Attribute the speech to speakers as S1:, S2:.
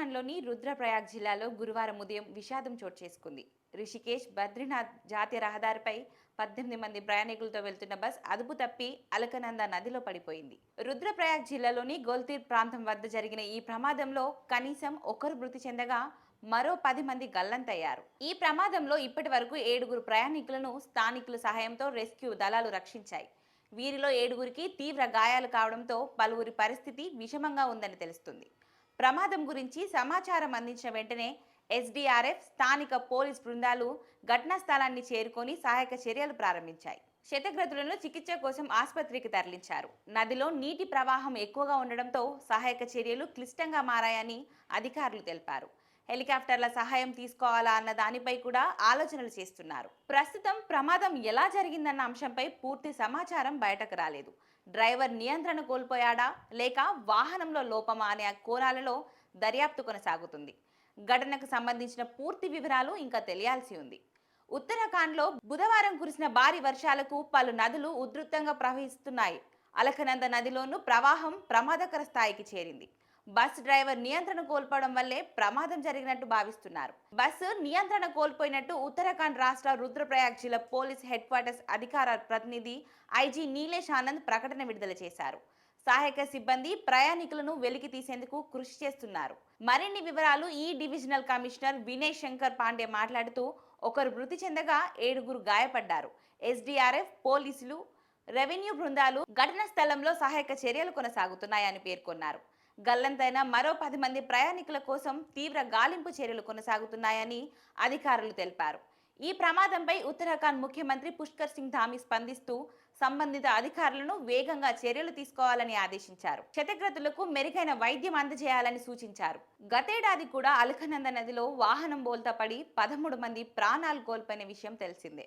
S1: ఉత్తరాఖండ్లోని రుద్రప్రయాగ్ జిల్లాలో గురువారం ఉదయం విషాదం చోటు చేసుకుంది. రిషికేశ్ బద్రీనాథ్ జాతీయ రహదారిపై పద్దెనిమిది మంది ప్రయాణికులతో వెళ్తున్న బస్ అదుపు తప్పి అలకనంద నదిలో పడిపోయింది. రుద్రప్రయాగ్ జిల్లాలోని గోల్తీర్ ప్రాంతం వద్ద జరిగిన ఈ ప్రమాదంలో కనీసం ఒకరు మృతి చెందగా మరో పది మంది గల్లంతయ్యారు. ఈ ప్రమాదంలో ఇప్పటి వరకు ఏడుగురు ప్రయాణికులను స్థానికుల సహాయంతో రెస్క్యూ దళాలు రక్షించాయి. వీరిలో ఏడుగురికి తీవ్ర గాయాలు కావడంతో పలువురి పరిస్థితి విషమంగా ఉందని తెలుస్తుంది. ప్రమాదం గురించి సమాచారం అందించిన వెంటనే ఎస్డీఆర్ఎఫ్ స్థానిక పోలీస్ బృందాలు ఘటనా స్థలాన్ని చేరుకొని సహాయక చర్యలు ప్రారంభించాయి. క్షతగ్రతులను చికిత్స కోసం ఆసుపత్రికి తరలించారు. నదిలో నీటి ప్రవాహం ఎక్కువగా ఉండడంతో సహాయక చర్యలు క్లిష్టంగా మారాయని అధికారులు తెలిపారు. హెలికాప్టర్ల సహాయం తీసుకోవాలా అన్న దానిపై కూడా ఆలోచనలు చేస్తున్నారు. ప్రస్తుతం ప్రమాదం ఎలా జరిగిందన్న అంశంపై పూర్తి సమాచారం బయటకు రాలేదు. డ్రైవర్ నియంత్రణ కోల్పోయాడా? లేక వాహనంలో లోపమా అనే కోణాలలో దర్యాప్తు కొనసాగుతుంది. ఘటనకు సంబంధించిన పూర్తి వివరాలు ఇంకా తెలియాల్సి ఉంది. ఉత్తరాఖండ్లో బుధవారం కురిసిన భారీ వర్షాలకు పలు నదులు ఉధృతంగా ప్రవహిస్తున్నాయి. అలకనంద నదిలోనూ ప్రవాహం ప్రమాదకర స్థాయికి చేరింది. బస్ డ్రైవర్ నియంత్రణ కోల్పోవడం వల్లే ప్రమాదం జరిగినట్టు భావిస్తున్నారు. బస్సు నియంత్రణ కోల్పోయినట్టు ఉత్తరాఖండ్ రాష్ట్ర రుద్రప్రయాగ్ జిల్లా పోలీస్ హెడ్ క్వార్టర్స్ అధికార ప్రతినిధి ఐజీ నీలేష్ ఆనంద్ ప్రకటన విడుదల చేశారు. సహాయక సిబ్బంది ప్రయాణికులను వెలికి తీసేందుకు కృషి చేస్తున్నారు. మరిన్ని వివరాలు ఈ డివిజనల్ కమిషనర్ వినయ్ శంకర్ పాండే మాట్లాడుతూ ఒకరు మృతి చెందగా ఏడుగురు గాయపడ్డారు. ఎస్డీఆర్ఎఫ్ పోలీసులు రెవెన్యూ బృందాలు ఘటనా స్థలంలో సహాయక చర్యలు కొనసాగుతున్నాయని పేర్కొన్నారు. గల్లంతైన మరో పది మంది ప్రయాణికుల కోసం తీవ్ర గాలింపు చర్యలు కొనసాగుతున్నాయని అధికారులు తెలిపారు. ఈ ప్రమాదంపై ఉత్తరాఖండ్ ముఖ్యమంత్రి పుష్కర్ సింగ్ ధామి స్పందిస్తూ సంబంధిత అధికారులను వేగంగా చర్యలు తీసుకోవాలని ఆదేశించారు. క్షతగ్రతులకు మెరుగైన వైద్యం అందజేయాలని సూచించారు. గతేడాది కూడా అలకనంద నదిలో వాహనం బోల్తా పడి పదమూడు మంది ప్రాణాలు కోల్పోయిన విషయం తెలిసిందే.